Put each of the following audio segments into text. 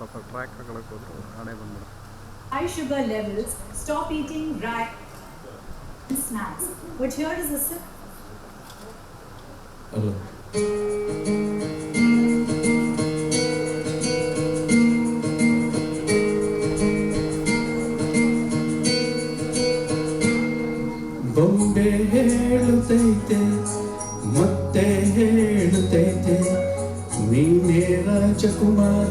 ಸ್ವಲ್ಪ ಟ್ರ್ಯಾಕ್ ಹಾಕೊಳಕ್ಕೆ ಹೋದ್ರೆ ಹಣೆ ಬಂದ್ಬಿಡುತ್ತೆ high sugar levels, stop eating rice and snacks. But here is a simple ಅಲ್ಲ ಬೊಂಬೆ ಹೇಳುತ್ತೈತೆ ಮತ್ತೆ ಹೇಳುತ್ತೈತೆ ನೀನೇ ರಾಜಕುಮಾರ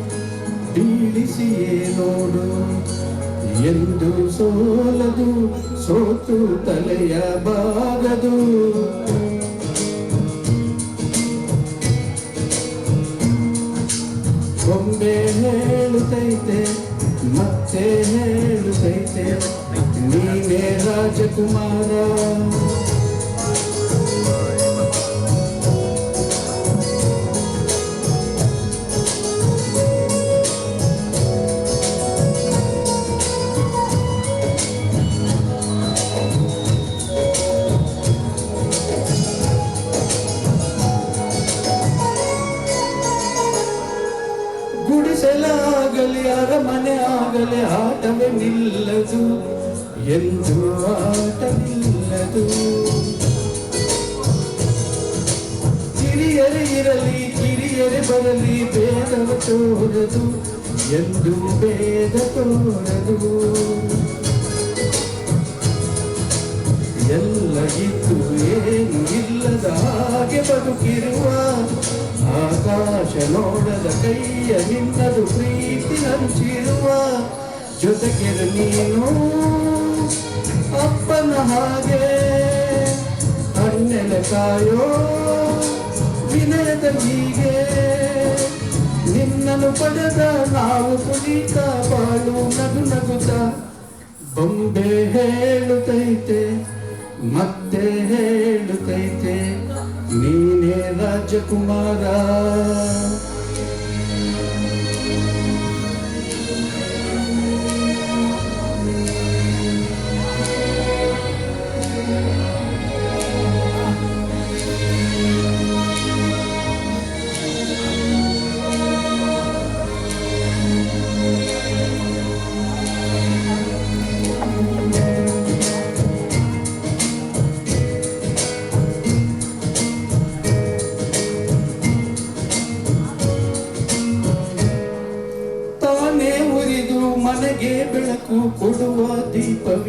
ಬೀಳಿಸಿಯೇ ನೋಡು. ಎಂದು ಸೋಲದು ಸೋತು ತಲೆಯ ಬಾಗದು ಒಮ್ಮೆ ಹೇಳುತ್ತೈತೆ ಮತ್ತೆ ಹೇಳುತ್ತೈತೆ ನೀನೇ ರಾಜಕುಮಾರ. ಅರಮನೆ ಆಗಲೇ ಆಟವೇ ನಿಲ್ಲದು? ಎಂದು ಆಟ ನಿಲ್ಲದು ಕಿರಿಯರೇ ಇರಲಿ, ಕಿರಿಯರೇ ಬರಲಿ ಭೇದವ ತೋರದು ಎಂದು ಭೇದ ತೋರದು. ಎಲ್ಲ ಇದ್ದು ಏನು ಇಲ್ಲದ ಹಾಗೆ ಬದುಕಿರುವ ಆಕಾಶ ನೋಡದ ಕೈಯ ನಿನ್ನದು ಪ್ರೀತಿ ಹಂಚಿರುವ ಜೊತೆಗೆರು ನೀನು. ಅಪ್ಪನ ಹಾಗೆ ಹಣ್ಣೆಲೆ ಕಾಯೋ ವಿನಯದ ಹೀಗೆ. ನಿನ್ನನ್ನು ಪಡೆದ ನಾವು ಕುಣಿತ ಬಾಳು ನಗು ನಗುತ್ತ. ಬೊಂಬೆ ಹೇಳುತ್ತೈತೆ, ಮತ್ತೆ ಹೇಳುತ್ತೈತೆ. ನೀನೇ ರಾಜಕುಮಾರ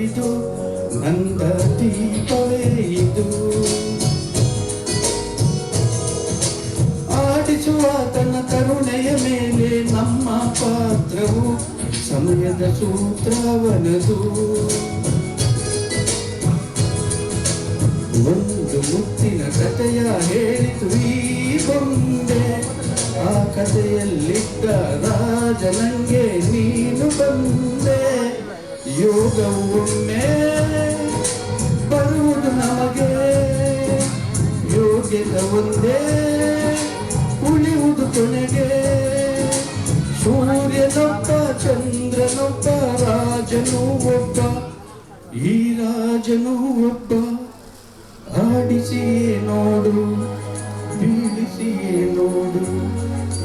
ದೀಪವಿದು ನಂದ ದೀಪವೇ ಇದು. ಆಡಿಸುವ ತನ್ನ ಕರುಣೆಯ ಮೇಲೆ ನಮ್ಮ ಪಾತ್ರವು ಸಮಯದ ಸೂತ್ರವನದು. ಒಂದು ಮುತ್ತಿನ ಕಥೆಯ ಹೇಳಿತು ಈ ಬೊಂಬೆ ಆ ಕಥೆಯಲ್ಲಿದ್ದ ರಾಜ ನಂಗೆ ನೀನು ಬಂದೆ. ಯೋಗವು ಒಮ್ಮೆ ಬರುವುದು ನಮಗೆ. ಯೋಗ್ಯದ ಒಂದೇ, ಉಳಿಯುವುದು ಕೊನೆಗೆ. ಸೂರ್ಯನೊಬ್ಬ, ಚಂದ್ರನೊಬ್ಬ, ರಾಜನು ಒಬ್ಬ, ಈ ರಾಜನು ಒಬ್ಬ.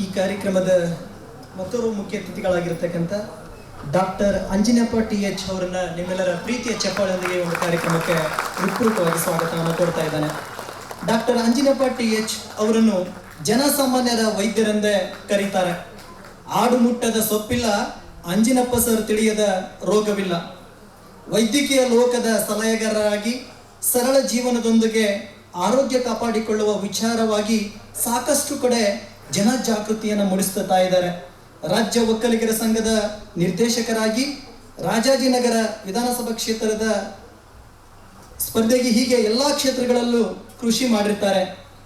ಈ ಕಾರ್ಯಕ್ರಮದ ಮತ್ತೋರ್ವ ಮುಖ್ಯ ಅತಿಥಿಗಳಾಗಿರ್ತಕ್ಕಂಥ ಡಾಕ್ಟರ್ ಅಂಜಿನಪ್ಪ ಟಿ ಎಚ್ ಅವರನ್ನ ನಿಮ್ಮೆಲ್ಲರ ಪ್ರೀತಿಯ ಚಪ್ಪಾಳೊಂದಿಗೆ ಒಂದು ಕಾರ್ಯಕ್ರಮಕ್ಕೆ ಹೃತ್ಪೂರ್ವಕವಾಗಿ ಸ್ವಾಗತವನ್ನು ಕೊಡ್ತಾ ಇದ್ದಾನೆ. ಡಾಕ್ಟರ್ ಅಂಜಿನಪ್ಪ ಟಿ ಎಚ್ ಅವರನ್ನು ಜನಸಾಮಾನ್ಯರ ವೈದ್ಯರೆಂದೇ ಕರೀತಾರೆ. ಆಡು ಮುಟ್ಟದ ಸೊಪ್ಪಿಲ್ಲ, ಅಂಜಿನಪ್ಪ ಸರ್ ತಿಳಿಯದ ರೋಗವಿಲ್ಲ. ವೈದ್ಯಕೀಯ ಲೋಕದ ಸಲಹೆಗಾರರಾಗಿ, ಸರಳ ಜೀವನದೊಂದಿಗೆ ಆರೋಗ್ಯ ಕಾಪಾಡಿಕೊಳ್ಳುವ ವಿಚಾರವಾಗಿ ಸಾಕಷ್ಟು ಕಡೆ ಜನ ಜಾಗೃತಿಯನ್ನು ಮೂಡಿಸ್ತಾ ಇದ್ದಾರೆ. ರಾಜ್ಯ ಒಕ್ಕಲಿಗರ ಸಂಘದ ನಿರ್ದೇಶಕರಾಗಿ ರಾಜಾಜಿನಗರ ವಿಧಾನಸಭಾ ಕ್ಷೇತ್ರದ ಸ್ಪರ್ಧೆಗೆ ಹೀಗೆ ಎಲ್ಲಾ ಕ್ಷೇತ್ರಗಳಲ್ಲೂ ಕೃಷಿ ಮಾಡಿರ್ತಾರೆ.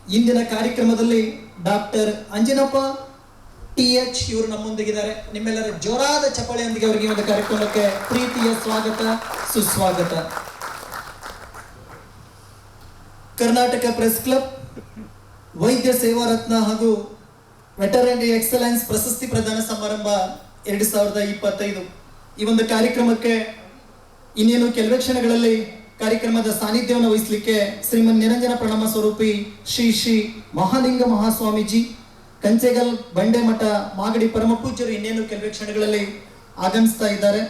ಇಂದಿನ ಕಾರ್ಯಕ್ರಮದಲ್ಲಿ ಡಾಕ್ಟರ್ ಅಂಜನಪ್ಪ ಟಿ ಎಚ್ ಇವರು ನಮ್ಮೊಂದಿಗಿದ್ದಾರೆ. ನಿಮ್ಮೆಲ್ಲರ ಜೋರಾದ ಚಪ್ಪಾಳೆಯೊಂದಿಗೆ ಅವರಿಗೆ ಒಂದು ಕಾರ್ಯಕ್ರಮಕ್ಕೆ ಪ್ರೀತಿಯ ಸ್ವಾಗತ, ಸುಸ್ವಾಗತ. ಕರ್ನಾಟಕ ಪ್ರೆಸ್ ಕ್ಲಬ್, ವೈದ್ಯ ಸೇವಾ ರತ್ನ ಹಾಗೂ ವೆಟರನರಿ ಎಕ್ಸಲೆನ್ಸ್ ಪ್ರಶಸ್ತಿ ಪ್ರದಾನ ಸಮಾರಂಭ ಎರಡು ಸಾವಿರದ ಇಪ್ಪತ್ತೈದು. ಈ ಒಂದು ಕಾರ್ಯಕ್ರಮಕ್ಕೆ ಇನ್ನೇನು ಕೆಲವೇ ಕ್ಷಣಗಳಲ್ಲಿ ಕಾರ್ಯಕ್ರಮದ ಸಾನ್ನಿಧ್ಯವನ್ನು ವಹಿಸಲಿಕ್ಕೆ ಶ್ರೀಮನ್ ನಿರಂಜನ ಪ್ರಣಾಮ ಸ್ವರೂಪಿ ಶ್ರೀ ಶ್ರೀ ಮಹಾಲಿಂಗ ಮಹಾಸ್ವಾಮೀಜಿ, ಕಂಚೆಗಲ್ ಬಂಡೆಮಠ ಮಾಗಡಿ ಪರಮಪೂಜ್ಯರು ಇನ್ನೇನು ಕೆಲವೇ ಕ್ಷಣಗಳಲ್ಲಿ ಆಗಮಿಸ್ತಾ ಇದ್ದಾರೆ.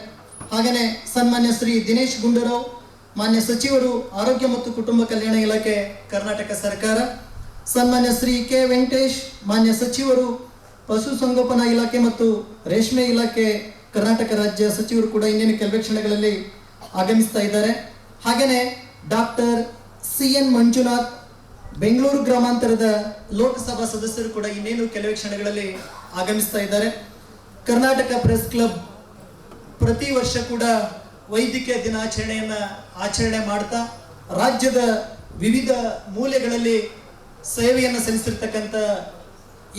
ಹಾಗೆಯೇ ಸನ್ಮಾನ್ಯ ಶ್ರೀ ದಿನೇಶ್ ಗುಂಡೂರಾವ್, ಮಾನ್ಯ ಸಚಿವರು ಆರೋಗ್ಯ ಮತ್ತು ಕುಟುಂಬ ಕಲ್ಯಾಣ ಇಲಾಖೆ, ಕರ್ನಾಟಕ ಸರ್ಕಾರ ಸನ್ಮಾನ್ಯ ಶ್ರೀ ಕೆ ವೆಂಕಟೇಶ್, ಮಾನ್ಯ ಸಚಿವರು ಪಶುಸಂಗೋಪನಾ ಇಲಾಖೆ ಮತ್ತು ರೇಷ್ಮೆ ಇಲಾಖೆ, ಕರ್ನಾಟಕ ರಾಜ್ಯ ಸಚಿವರು ಕೂಡ ಇನ್ನೇನು ಕೆಲವೇ ಕ್ಷಣಗಳಲ್ಲಿ ಆಗಮಿಸ್ತಾ ಇದ್ದಾರೆ. ಹಾಗೆಯೇ doctor C N Manjunath, Bengaluru ಗ್ರಾಮಾಂತರದ ಲೋಕಸಭಾ ಸದಸ್ಯರು ಕೂಡ ಇನ್ನೇನು ಕೆಲವೇ ಕ್ಷಣಗಳಲ್ಲಿ ಆಗಮಿಸ್ತಾ ಇದ್ದಾರೆ. ಕರ್ನಾಟಕ ಪ್ರೆಸ್ ಕ್ಲಬ್ ಪ್ರತಿ ವರ್ಷ ಕೂಡ ವೈದ್ಯಕೀಯ ದಿನಾಚರಣೆಯನ್ನು ಆಚರಣೆ ಮಾಡ್ತಾ, ರಾಜ್ಯದ ವಿವಿಧ ಮೂಲೆಗಳಲ್ಲಿ ಸೇವೆಯನ್ನು ಸಲ್ಲಿಸಿರ್ತಕ್ಕಂಥ,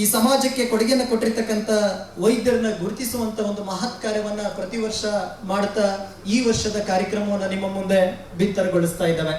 ಈ ಸಮಾಜಕ್ಕೆ ಕೊಡುಗೆಯನ್ನು ಕೊಟ್ಟಿರ್ತಕ್ಕಂಥ ವೈದ್ಯರನ್ನ ಗುರುತಿಸುವಂತ ಒಂದು ಮಹತ್ ಕಾರ್ಯವನ್ನ ಪ್ರತಿ ವರ್ಷ ಮಾಡ್ತಾ ಈ ವರ್ಷದ ಕಾರ್ಯಕ್ರಮವನ್ನು ನಿಮ್ಮ ಮುಂದೆ ಬಿತ್ತರಗೊಳಿಸ್ತಾ ಇದ್ದಾವೆ.